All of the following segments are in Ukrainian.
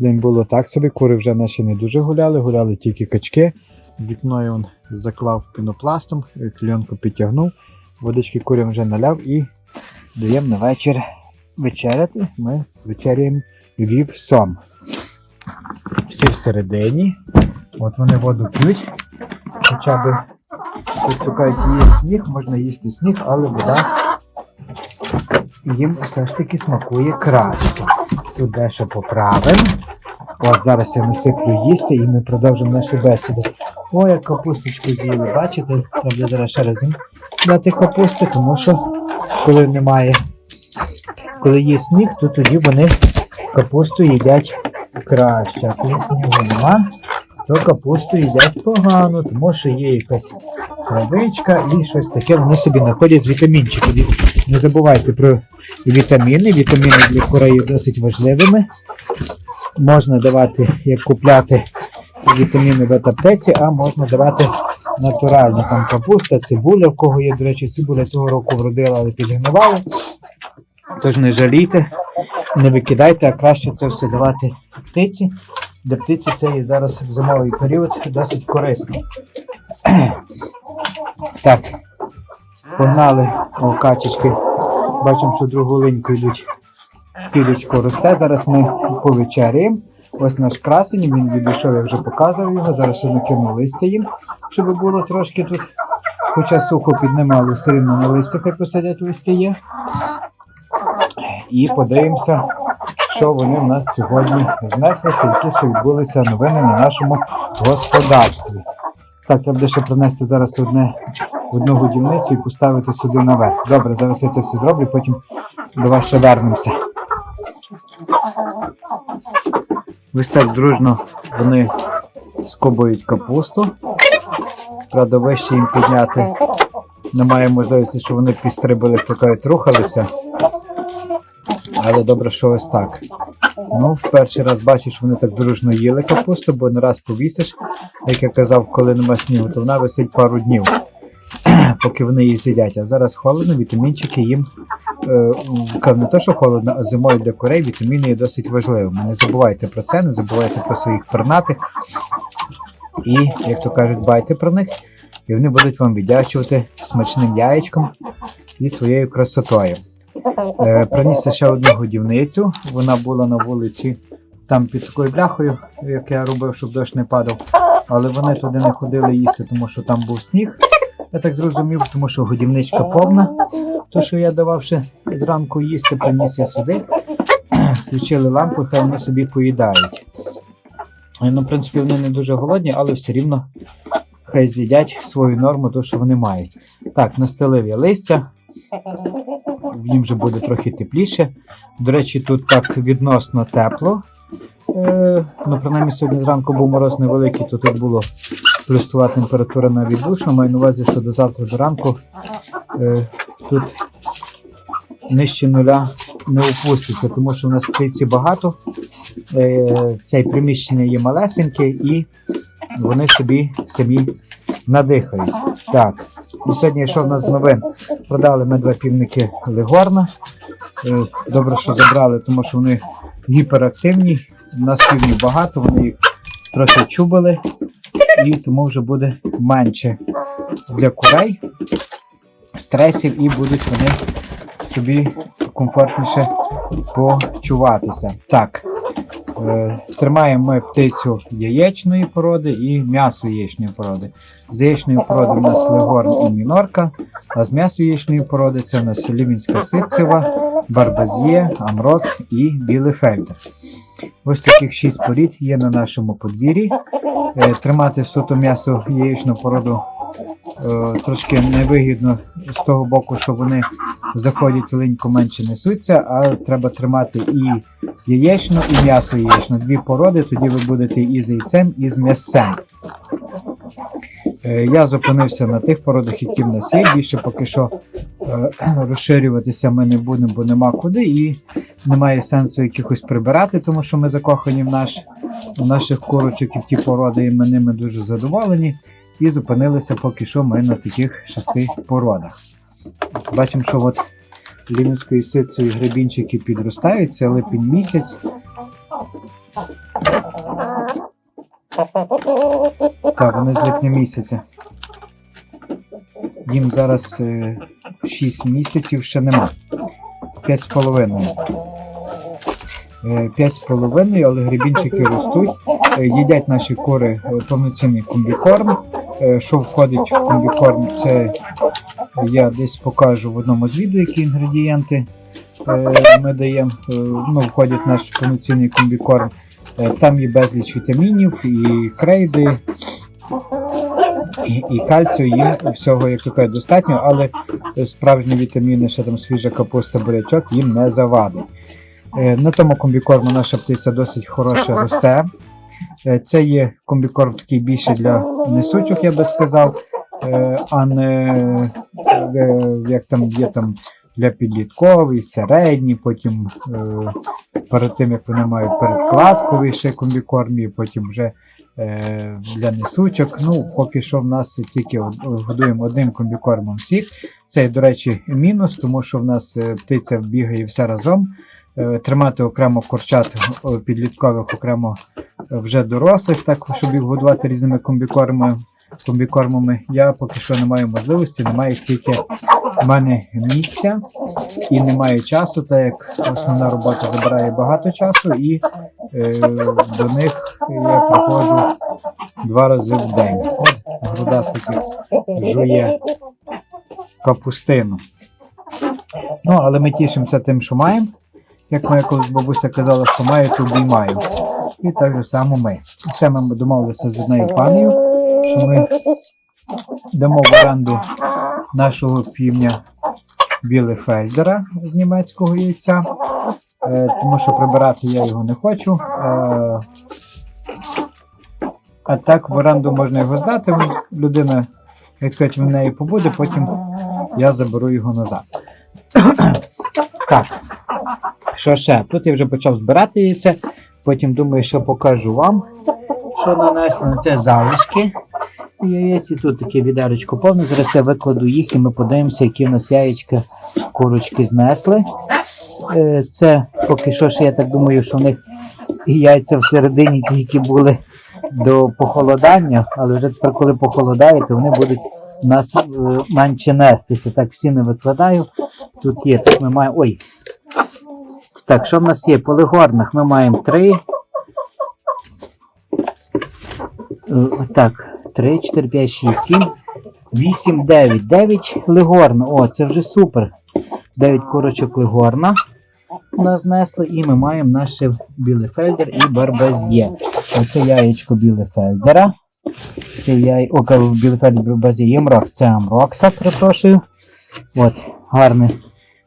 День було так собі, кури вже наші не дуже гуляли, гуляли тільки качки. Вікно я он заклав пінопластом, е, кліонку підтягнув, водички курям вже наляв і даємо на вечір вечеряти. Ми вечеряємо вівсом. Всі всередині. От вони воду п'ють. Хоча б тут шукають є сніг, можна їсти сніг, але вода їм все ж таки смакує краще. Тут дещо поправимо. От зараз я насиплю їсти і ми продовжимо нашу бесіду. О, як капусточку з'їли, бачите? Треба зараз ще раз їм дати капусти, тому що коли немає, коли є сніг, то тоді вони капусту їдять краще. Коли снігу нема, то капусту їдять погано, тому що є якась травичка і щось таке, вони собі знаходять вітамінчики. Не забувайте про вітаміни. Вітаміни для курей є досить важливими. Можна давати, як купляти вітаміни в аптеці, а можна давати натуральні. Там капуста, цибуля, в кого є, до речі, цибуля цього року вродила, але підгнивали. Тож не жалійте, не викидайте, а краще це все давати птиці. Для птиці це є зараз в зимовий період досить корисно. Так, погнали о, качечки. Бачимо, що другу линьку йдуть. Пілечко росте. Зараз ми повечеряємо. Ось наш красень, він відійшов, я вже показував його. Зараз ще накину листя їм, щоб було трошки тут. Хоча сухо піднімали, все рівно на листя хай посадять листя є. І подивимося, що вони в нас сьогодні знеслися, які ще відбулися новини на нашому господарстві. Так, треба ще принести зараз одне, одну годівницю і поставити сюди наверх. Добре, зараз я це все зроблю, потім до вас ще вернемося. Ось так дружно вони скобують капусту. Правда, вище їм підняти немає можливості, щоб вони підстрибали, хто кажуть, рухалися. Але добре, що ось так. Ну, в перший раз бачиш, що вони так дружно їли капусту, бо не раз повісиш, як я казав, коли нема снігу, то вона висить пару днів, поки вони її з'їдять. А зараз холодно, вітамінчики їм е, не те, що холодно, а зимою для курей вітаміни є досить важливими. Не забувайте про це, не забувайте про своїх пернатих. І, як то кажуть, дбайте про них, і вони будуть вам віддячувати смачним яєчком і своєю красотою. Е, приніс ще одну годівницю. Вона була на вулиці там під такою бляхою, як я робив, щоб дощ не падав. Але вони туди не ходили їсти, тому що там був сніг. Я так зрозумів, тому що годівничка повна. То, що я давав ще зранку їсти, приніс я сюди. Включили лампу, хай вони собі поїдають. Е, Ну, в принципі, вони не дуже голодні, але все рівно хай з'їдять свою норму, то що вони мають. Так, настелив я листя їм вже буде трохи тепліше. До речі, тут так відносно тепло. Е, ну, принаймні сьогодні зранку був мороз невеликий, то тут було плюсова температура на віддушно. Маю на увазі, що до завтра до ранку е, тут нижче нуля не опуститься, тому що в нас птиці багато. Е, це приміщення є малесеньке і вони собі самі надихають. Так, і сьогодні що в нас новин? Продали ми два півники Легорна. Е, Добре, що забрали, тому що вони гіперактивні. У нас півнів багато, вони їх трохи чубили, і тому вже буде менше для курей стресів і будуть вони собі комфортніше почуватися. Так, тримаємо ми птицю яєчної породи і м'ясо яєчної породи. З яєчної породи у нас легорн і мінорка, а з м'ясо яєчної породи це у нас лівінська ситцева, барбазє, амрокс і білий фельдер. Ось таких шість порід є на нашому подвір'ї. Е, Тримати суто м'ясо яєчну породу е, трошки невигідно з того боку, що вони заходять линько менше несуться, а треба тримати і яєчну, і м'ясо яєчну. Дві породи, тоді ви будете і з яйцем, і з м'ясцем. Е, Я зупинився на тих породах, які в нас є. Більше поки що е, розширюватися ми не будемо, бо нема куди, і немає сенсу якихось прибирати, тому що ми закохані в, наш, в наших курочок і в ті породи, і ми ними дуже задоволені. І зупинилися поки що ми на таких шести породах. Бачимо, що от лінницькою ситцею гребінчики підростають, це липень місяць. Так, вони з липня місяця. Їм зараз е, 6 місяців ще нема. 5 з половиною. Е, 5 з половиною, але гребінчики ростуть. Е, Їдять наші кури е, повноцінний комбікорм. Е, Що входить в комбікорм, це я десь покажу в одному з відео, які інгредієнти е, ми даємо. Е, Ну, входить наш повноцінний комбікорм. Там є безліч вітамінів, і крейди, і, і кальцію, їм всього як то достатньо, але справжні вітаміни, що там свіжа капуста, бурячок, їм не завадить. На тому комбікорму наша птиця досить хороше росте. Е, Це є комбікорм такий більше для несучих, я би сказав, е, а не е, як там є там для підлітковий, середній, потім перед тим як вони мають передкладковий ще комбікорм, і потім вже для несучок. Ну, поки що в нас тільки од- годуємо одним комбікормом всіх. Це, до речі, мінус, тому що в нас птиця бігає все разом. Е, Тримати окремо курчат е, підліткових, окремо е, вже дорослих, так щоб їх годувати різними комбікормами, комбікормами. Я поки що не маю можливості, немає стільки в мене місця і немає часу, так як основна робота забирає багато часу, і е, до них я приходжу два рази в день. Грудастики жує капустину. Ну, але ми тішимося тим, що маємо. Як моя колись бабуся казала, що маю, то обіймаю. І так же само ми. Ще ми домовилися з однією панею, що ми дамо в оренду нашого півня Білефельдера з німецького яйця. Е, тому що прибирати я його не хочу. Е, а так в оренду можна його здати. Людина, як кажуть, в неї побуде, потім я заберу його назад. так. Що ще? Тут я вже почав збирати яйця, потім думаю, що покажу вам, що нанесли. Це залишки яєць. Тут таке відеречко повне. Зараз я викладу їх і ми подивимося, які в нас яєчка курочки знесли. Е, Це поки що ще я так думаю, що в них яйця всередині тільки були до похолодання, але вже тепер, коли похолодає, то вони будуть нас е, менше нестися. Так, всі не викладаю. Тут є, так ми маємо. Ой. Так, що в нас є? По легорнах ми маємо 3. Так, 3, 4, 5, 6, 7, 8, 9. 9 легорна. О, це вже супер. 9 курочок легорна у нас знесли, і ми маємо наш білефельдер і барбазє. Оце яєчко білефельдера. Це яй... О, білефельдер барбазє. Ємрокс. Це амрокса, перепрошую. От, гарне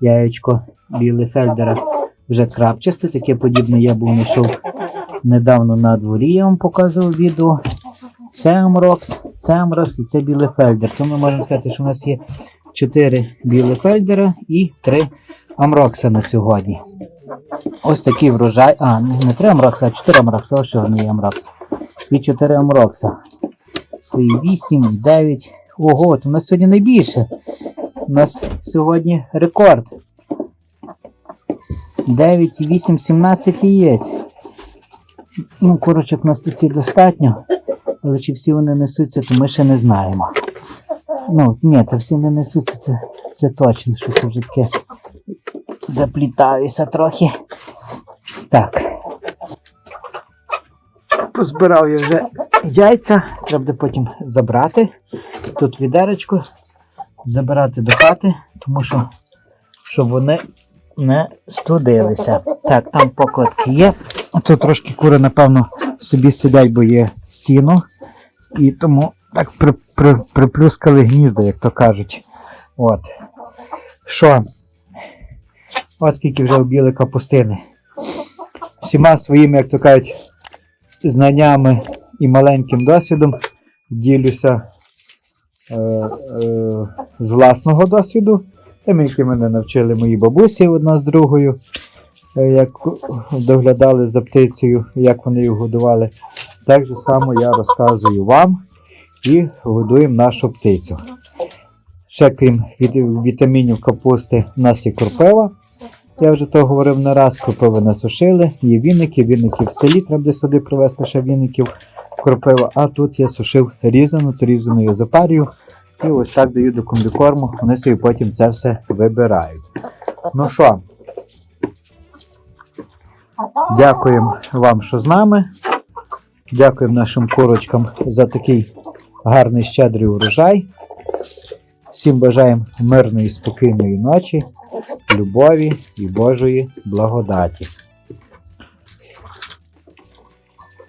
яєчко білефельдера. Вже крапчасте, таке подібне я був знайшов недавно на дворі, я вам показував відео. Це Амрокс, це Амрокс і це білефельдер. То ми можемо сказати, що у нас є 4 білефельдера і 3 Амрокса на сьогодні. Ось такий врожай. А, не 3 Амрокса, а 4 Амрокса. Ось що є Амрокс. І 4 Амрокса. І 8, 9. Ого, то у нас сьогодні найбільше. У нас сьогодні рекорд. 9, 8, 17 яєць. Ну, курочок у нас тут достатньо. Але чи всі вони несуться, то ми ще не знаємо. Ну, ні, то всі не несуться, це, це точно, щось вже таке заплітаюся трохи. Так. Позбирав я вже яйця, треба буде потім забрати. Тут відеречко, забирати до хати, тому що щоб вони не студилися. Так, там покладки є. Тут трошки кури, напевно, собі сидять, бо є сіно. І тому так при, при, приплюскали гнізда, як то кажуть. От. Що? Ось скільки вже вбіли капустини. Всіма своїми, як то кажуть, знаннями і маленьким досвідом ділюся е, е, з власного досвіду, які мене навчили мої бабусі одна з другою, е, як доглядали за птицею, як вони їх годували. Так же само я розказую вам і годуємо нашу птицю. Ще крім вітамінів капусти, у нас є кропива. Я вже то говорив не раз, кропиви насушили, є віники, віники в селі, треба десь сюди привезти ще віників кропива. А тут я сушив різану, то різану я запарюю. І ось так даю до комбікорму, вони собі потім це все вибирають. Ну що, дякуємо вам, що з нами. Дякуємо нашим курочкам за такий гарний щедрий урожай. Всім бажаємо мирної, спокійної ночі, любові і Божої благодаті.